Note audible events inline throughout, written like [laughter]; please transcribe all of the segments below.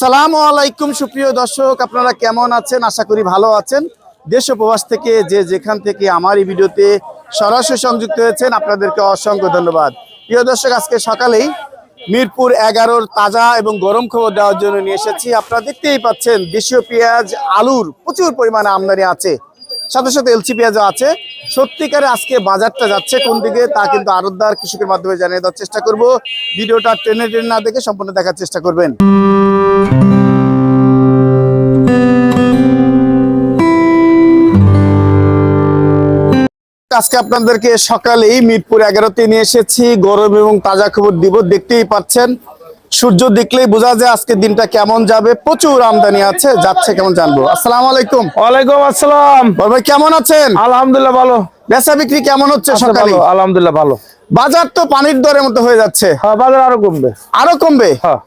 সালামু আলাইকুম, সুপ্রিয় দর্শক, আপনারা কেমন আছেন? আশা করি ভালো আছেন। দেশ ও প্রবাস থেকে যে যেখান থেকে আমার এই ভিডিওতে সরাসরি সংযুক্ত হয়েছেন, আপনাদেরকে অসংখ্য ধন্যবাদ। প্রিয় দর্শক, আজকে সকালেই মিরপুর এগারোর তাজা এবং গরম খবর দেওয়ার জন্য নিয়ে এসেছি। আপনারা দেখতেই পাচ্ছেন, দেশীয় পেঁয়াজ, আলুর প্রচুর পরিমাণে আমদানি আছে। সাথে সাথে এলসি পেঁয়াজও আছে। সত্যিকারে আজকে বাজারটা যাচ্ছে কোন দিকে, তা কিন্তু আরতদার কৃষকের মাধ্যমে জানিয়ে দেওয়ার চেষ্টা করব। ভিডিওটা টেনে টেনে না দেখে সম্পূর্ণ দেখার চেষ্টা করবেন। আজকে আপনাদেরকে সকালেই মিরপুর এগারোতে নিয়ে এসেছি। গরম এবং তাজা খবর দিব দেখতেই পাচ্ছেন। সূর্য দেখলেই বোঝা যায় আজকে দিনটা কেমন যাবে। প্রচুর আমদানি আছে যাচ্ছে কেমন জানব। আসসালামু আলাইকুম। ওয়ালাইকুম আসসালাম। ভাই কেমন আছেন? আলহামদুলিল্লাহ ভালো। বেচা বিক্রি কেমন হচ্ছে আছে সকালে আলহামদুলিল্লাহ ভালো। বাজার তো পানির দরের মতো হয়ে যাচ্ছে। হ্যাঁ বাজার আরও কমবে। আরও কমবে? হ্যাঁ।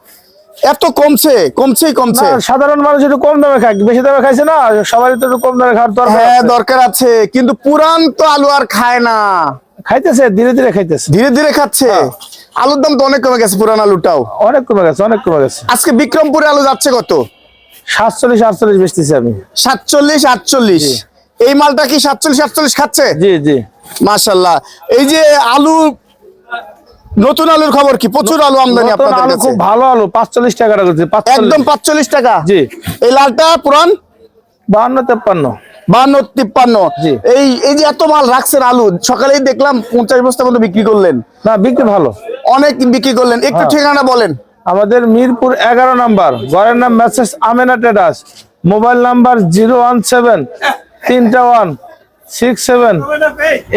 এত কমছে কমছে কমছে। সাধারণ মানুষ একটু কম দামে খায় বেশি দামে খাইছে না সবারই তো একটু কম দামে খাওয়ার দরকার হ্যাঁ। দরকার আছে কিন্তু পুরান তো আলু আর খায় না। খাইতেছে ধীরে ধীরে খাইতেছে। ধীরে ধীরে খাচ্ছে। আলুর দাম তো অনেক কমে গেছে পুরান আলুটাও। অনেক কমে গেছে অনেক কমে গেছে। আজকে বিক্রমপুরে আলু যাচ্ছে কত? সাতচল্লিশ আটচল্লিশ বেচতেছি আমি। সাতচল্লিশ আটচল্লিশ। এই মালটা কি সাতচল্লিশ আটচল্লিশ খাচ্ছে? জি জি। মাশাল্লাহ। এই যে আলু নতুন আলুর খবর কি? প্রচুর আলু আমদানি আপনাদের কাছে? খুব ভালো আলু পাঁচচল্লিশ টাকা রাখছে একদম পাঁচচল্লিশ টাকা? জি। এই লালটা পুরান? বাহান্ন তেপ্পান্ন। বান্ন তিপ্পান্ন। এই এই যে এত মাল রাখছেন আলু সকালেই দেখলাম পঞ্চাশ বস্তা মতো বিক্রি করলেন। না বিক্রি ভালো। অনেক বিক্রি করলেন। একটু হ্যাঁ। ঠিকানা বলেন। আমাদের মিরপুর এগারো নাম্বার ঘরের নাম message Amena traders. Mobile number zero one seven তিনটা one. Six seven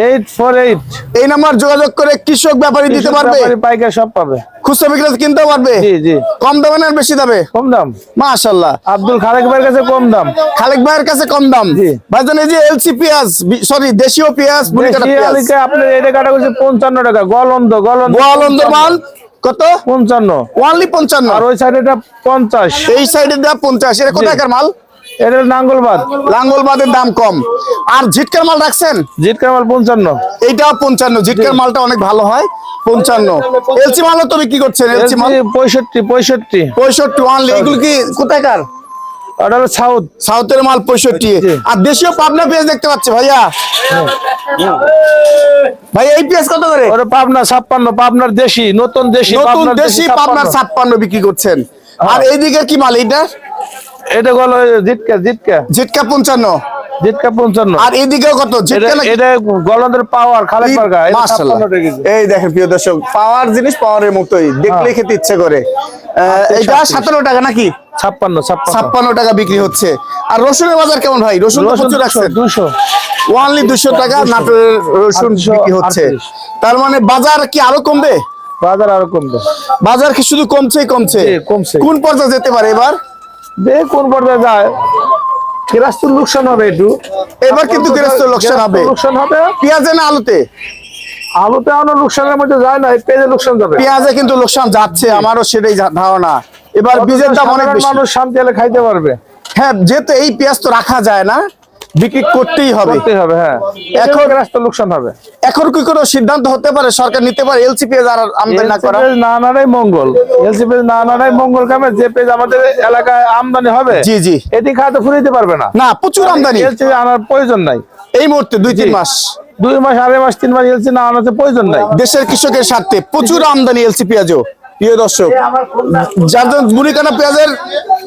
eight four eight এই নাম্বার যোগাযোগ করে কৃষক ব্যাপারী দিতে পারবে? পাইকার সব পাবে। খুচরা বিক্রেতা কিনতে পারবে? জি জি। কম দামে না বেশি দামে? কম দাম। মাশাল্লাহ আব্দুল খালেক ভাইয়ের কাছে কম দাম। খালেক ভাইয়ের কাছে কম দাম। ভাইজান এই যে এলসি পেঁয়াজ সরি দেশীয় পেঁয়াজ বুড়িকাটা পেঁয়াজ। আপনার এটা কাটা করছে পঞ্চান্ন টাকা গলন্দ গলন্দ গোয়ালন্দ মাল কত? পঞ্চান্ন। পঞ্চান্ন। আর ওই সাইডে পঞ্চাশ। এই সাইডে দেওয়া পঞ্চাশ। এটা কোথাকার মাল? এটা নাঙ্গলবাদ লাঙ্গলবাদের দাম কম। আর ঝিটকার মাল রাখছেন? জিট কামাল পঞ্চান্ন। এইটাও পঞ্চান্ন। ঝিটকার মালটা অনেক ভালো হয়। পঞ্চান্ন। এলসি মালও তো বিক্রি করছেন এলসি মাল? পঁয়ষট্টি পঁয়ষট্টি। পঁয়ষট্টি ওয়ানলি এগুলো কি কোথাকার? ওটা হলো সাউথ। সাউথের মাল পঁয়ষট্টি। আর দেশীয় পাবনা পেঁয়াজ দেখতে পাচ্ছি ভাইয়া। ভাই এই পেঁয়াজ কত করে? ওটা পাবনা ছাপ্পান্ন পাবনার দেশি নতুন দেশি নতুন দেশি পাবনার ছাপ্পান্ন। বিক্রি করছেন। আর এইদিকে কি মাল এইটা? এটা জিটকা জিটকা পঞ্চান্ন। জিটকা পঞ্চান্ন। আর এইদিকেও কত? এটা ঝিটকা নাকি? এটা গলন্দের পাওয়ার খালেক পারগা এটা মাশাআল্লাহ। 56 টাকা কেজি। এই দেখেন প্রিয় দর্শক পাওয়ার জিনিস পাওয়ারের মতোই দেখলে। খেতে ইচ্ছে করে। এটা সাতান্ন টাকা নাকি? ছাপ্পান্ন টাকা বিক্রি হচ্ছে। আর রসুনের বাজার কেমন ভাই? রসুন প্রচুর দুশো ওয়ানলি দুশো। টাকা নাটোরের রসুন বিক্রি হচ্ছে। তার মানে বাজার কি আরও কমবে? বাজার আরও কমবে। বাজার কি শুধু কমছে কমছে। কোন পর্যায়ে যেতে পারে এবার? দে কোন পর্যায়ে যায় গৃহস্থর লোকসান হবে একটু। এবার কিন্তু গৃহস্থর লোকসান হবে। লোকসান হবে। পেঁয়াজে না আলুতে? আলুতে আমার লোকসানের মধ্যে যায় না পেঁয়াজে লোকসান যাবে। পেঁয়াজে কিন্তু লোকসান যাচ্ছে আমারও সেটাই ধারণা। এবার বীজের দাম অনেক বেশি। মানুষ শান্তি খাইতে পারবে। হ্যাঁ যেহেতু এই পেঁয়াজ তো রাখা যায় না বিক্রি করতেই হবে। হবে হ্যাঁ। এখন- এখন লোকসান হবে। এখন কি কোনো সিদ্ধান্ত হতে পারে? সরকার নিতে পারে? এলসি পেঁয়াজ আর আমদানি না করা? না আনারাই মঙ্গল। এলসি পেজ না আনারাই মঙ্গল কামে যে পেজ আমাদের এলাকায় আমদানি হবে জি জি। এটি খাতে ফুরিতে পারবে না। না প্রচুর আমদানি। এলসি আনার প্রয়োজন নাই। এই মুহূর্তে দুই তিন মাস। দুই মাস আড়াই মাস তিন মাস এলসি না আনাতে প্রয়োজন নাই। দেশের কৃষকের স্বার্থে প্রচুর আমদানি এলসি পেঁয়াজও প্রিয় দর্শক যার জন্য মুড়িকানা পেঁয়াজের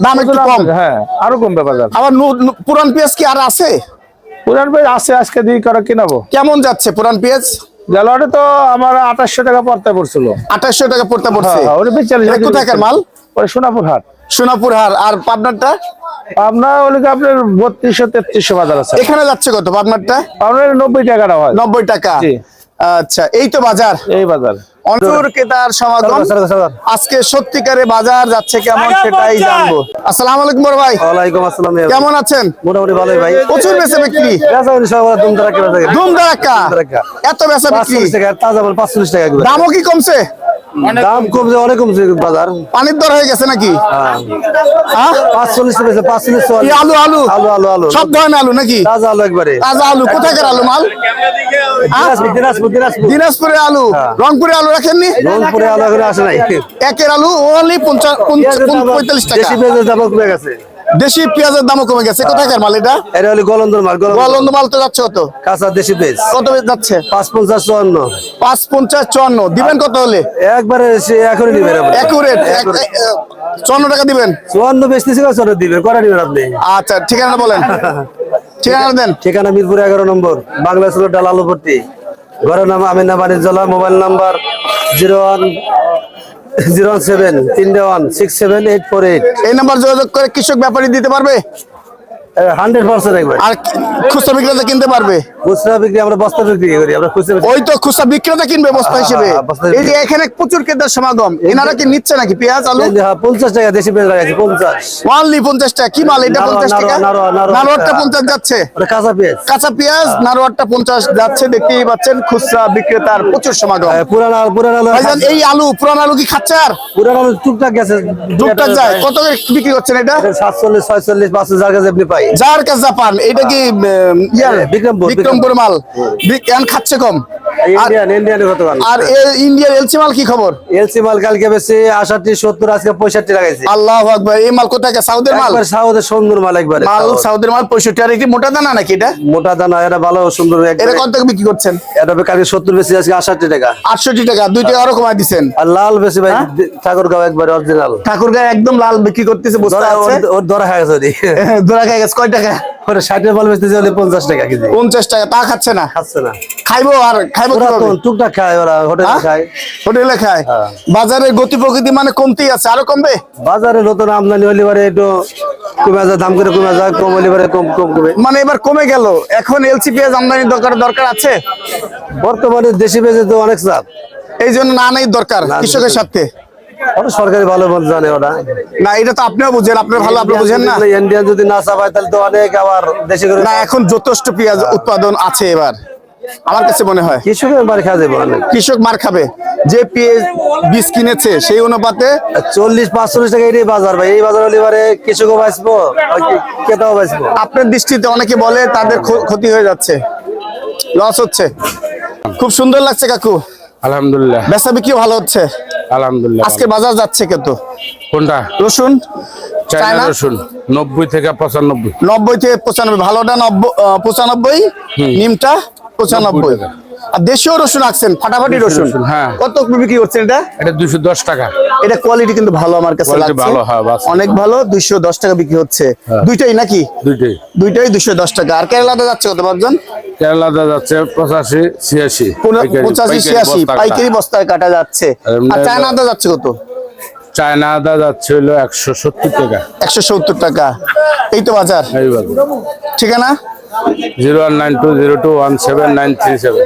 দাম একটু কম। হ্যাঁ আরও কমবে বাজার। আবার পুরান পেঁয়াজ কি আর আছে? পুরান পেজ আছে আজকে দিয়ে করে কিনাবো। কেমন যাচ্ছে পুরান পেঁয়াজ? গেলোয়ারে তো আমার আঠাশশো টাকা পড়তে পড়ছিল। আঠাশশো টাকা পড়তে পড়ছে। হ্যাঁ, ওটা বিচল্লিশ কোথাকার মাল? ওই সোনাপুর হাট। সোনাপুর হার আর পাবনারটা? আপনার ওলিকে আপনার বত্রিশশো তেত্রিশশো বাজার আছে। এখানে যাচ্ছে কত পাবনারটা? আপনার নব্বই টাকাটা হয়। নব্বই টাকা। জি। আচ্ছা এই তো বাজার। এই বাজার। অঞ্চুর ক্রেতার সমাগম। আজকে সত্যিকারে বাজার যাচ্ছে কেমন সেটাই জানব। আসসালামু আলাইকুম বড় ভাই। ওয়ালাইকুম আসসালাম কেমন আছেন? মোটামুটি ভালোই ভাই। প্রচুর বেচা বিক্রি। বেচা বিক্রি সব দুম তারা ধুম ধারাক্কা ধারাক্কা। এত বেচা বিক্রি। তাজা বল পাঁচচল্লিশ টাকা। দামও কি কমছে? দাম কমছে অনেক কমছে বাজার। পানির দর হয়ে গেছে নাকি? হ্যাঁ। পেয়েছে পাঁচ আলু আলু? আলু আলু আলু। সব ধরনের আলু নাকি? তাজা আলু একবারে। তাজা আলু। কোথাকার আলু মাল? দিনাজপুর দিনাজপুর দিনাজপুর। আলু। রংপুরে আলু রাখেননি? রংপুরে আলু এখন আসে নাই। একের আলু ওনলি পঁয়তাল্লিশ টাকা। দেশি পেঁয়াজের দাম কমে গেছে। দেশি পেঁয়াজের দামও কমে গেছে। কোথাকার মাল এটা? এটা হলো গলন্দর মাল গলন্দর গোয়ালন্দ মাল তো যাচ্ছে কত? কাঁচা দেশি পেঁয়াজ। কত যাচ্ছে? পাঁচ পঞ্চাশ চুয়ান্ন। পাঁচ পঞ্চাশ চুয়ান্ন। দিবেন কত হলে? একবারে এখনই নিবেন আপনি। একুরেট চুয়ান্ন টাকা দিবেন? চুয়ান্ন বেচতেছি চলে দিবেন? করে নিবেন আপনি? আচ্ছা ঠিকানা বলেন। [laughs] ঠিকানা দেন। ঠিকানা মিরপুর এগারো নম্বর বাংলা ছিল ডাল আলুপট্টি। ঘরের নাম Amina বাণিজ্যলা mobile number zero one zero seven, তিনটে one, six seven, eight four eight. এই নাম্বার যোগাযোগ করে কৃষক ব্যাপারী দিতে পারবে? হান্ড্রেড পার্সেন্ট একবার। আর খুচরা বিক্রেতা কিনতে পারবে? খুচরা বিক্রি আমরা বস্তা বিক্রি করি আমরা খুচরা ওই তো খুচরা বিক্রেতা কিনবে বস্তা হিসেবে। এই যে এখানে প্রচুর ক্রেতার সমাগম। এনারা কি নিচ্ছে নাকি? পেঁয়াজ আলু? পঞ্চাশ টাকা দেশি পেঁয়াজ লাগাইছি পঞ্চাশ। ওয়ানলি পঞ্চাশ টাকা। কি মাল? এটা পঞ্চাশ টাকা? নারোয়া, নারোয়া, নারোয়া। নারোয়ারটা পঞ্চাশ যাচ্ছে। কাঁচা পেঁয়াজ। কাঁচা পেঁয়াজ নারোয়ারটা পঞ্চাশ যাচ্ছে দেখতেই পাচ্ছেন খুচরা বিক্রেতার প্রচুর সমাগম। হ্যাঁ, পুরান আলু পুরান আলু এই আলু পুরান আলু কি খাচ্ছে আর? পুরান আলু টুকটাক গেছে। টুকটাক যায়। কত বিক্রি করছেন এটা? সাতচল্লিশ ছয়চল্লিশ পাঁচশো যার কাছে আপনি পাই। যার কাছে জাপান এটা কি বিক্রমপুর, মাল। বিক্রম খাচ্ছে কম। ইন্ডিয়ান ইন্ডিয়ান কত আর ইন্ডিয়ার এলসি মাল কি খবর? এলসি মাল কালকে বেশি আষাটটি সত্তর আজকে পঁয়ষট্টি লাগাইছি। আল্লাহ আকবার এই মাল কোথায় সাউদের মাল? একবার সাউদের সুন্দর মাল একবার। মাল সাউদের মাল পঁয়ষট্টি আর একটি মোটা দানা নাকি এটা? মোটা দানা এটা ভালো সুন্দর এটা কত টাকা বিক্রি করছেন? এটা কালকে সত্তর বেশি আজকে আষাটটি টাকা। আটষট্টি টাকা দুই টাকা আরও কমাই দিচ্ছেন আর লাল বেশি ভাই হ্যাঁ? ঠাকুরগাঁও একবার অরিজিনাল ঠাকুর গায়ে একদম লাল বিক্রি করতেছে বস্তা আছে ওর ধরা খায় গেছে ওদি। ধরা গেছে কয় টাকা? ওরে মাল বেচতেছে টাকা কেজি। পঞ্চাশ টাকা তা খাচ্ছে না? খাচ্ছে না। খাইবো আর খাইবো ওরা টুকটাক খায় ওরা হোটেলে হ্যাঁ? খায়। হোটেলে খায়। হ্যাঁ। বাজারের গতি প্রকৃতি মানে কমতেই আছে। আরও কমবে? বাজারে নতুন আমদানি হলে পরে একটু কমে যায় দাম করে কমে যায় কম হলে পরে কম কম কমে। মানে এবার কমে গেল। এখন এলসি পেঁয়াজ আমদানির দরকার দরকার আছে? বর্তমানে দেশি বেজে তো অনেক চাপ। এই জন্য না নেই দরকার কৃষকের। সাথে সরকারি ভালো মতো জানে ওরা। না এটা তো আপনিও বুঝেন। আপনি ভালো আপনি বুঝেন না? ইন্ডিয়ান যদি না চাপায় তাহলে তো অনেক আবার দেশি করে না এখন যথেষ্ট পেঁয়াজ উৎপাদন আছে এবার। আমার কাছে মনে হয়। কৃষকের খাওয়া যাবে কৃষক মার খাবে। যে পেঁয়াজ বীজ কিনেছে সেই অনুপাতে চল্লিশ পাঁচচল্লিশ টাকা এটাই বাজার ভাই। এই বাজার হলে এবারে কৃষকও বাঁচবো ক্রেতাও বাঁচবো। আপনার দৃষ্টিতে অনেকে বলে তাদের ক্ষতি হয়ে যাচ্ছে লস হচ্ছে। খুব সুন্দর লাগছে কাকু। আলহামদুলিল্লাহ। বেচা বিক্রি ভালো হচ্ছে। আলহামদুলিল্লাহ আজকে বাজার যাচ্ছে কিন্তু। কোনটা? রসুন? চায়না? রসুন। নব্বই থেকে পঁচানব্বই। নব্বই থেকে পঁচানব্বই। ভালোটা নব্বই পঁচানব্বই নিমটা পঁচানব্বই। আর দেশীয় রসুন রাখছেন ফাটাফাটি রসুন। হ্যাঁ। কত বিক্রি করছেন এটা? এটা দুশো দশ টাকা। এটা কোয়ালিটি কিন্তু ভালো আমার কাছে ভালো, হ্যাঁ, অনেক ভালো দশ টাকা বিক্রি হচ্ছে। হ্যাঁ। দুইটাই নাকি? দুইটাই। দশ টাকা। আর কেরালাতে যাচ্ছে কত পাঁচজন কেরালাতে যাচ্ছে পঁচাশি ছিয়াশি। পঁচাশি ছিয়াশি। পাইকারি বস্তায় কাটা যাচ্ছে। এমনি আর চায়নাতে যাচ্ছে কত? চায়না আদা যাচ্ছে হলো একশো সত্তর টাকা। একশো সত্তর টাকা। এই তো বাজার। ঠিকানা? Zero one nine two zero two one seven nine three seven.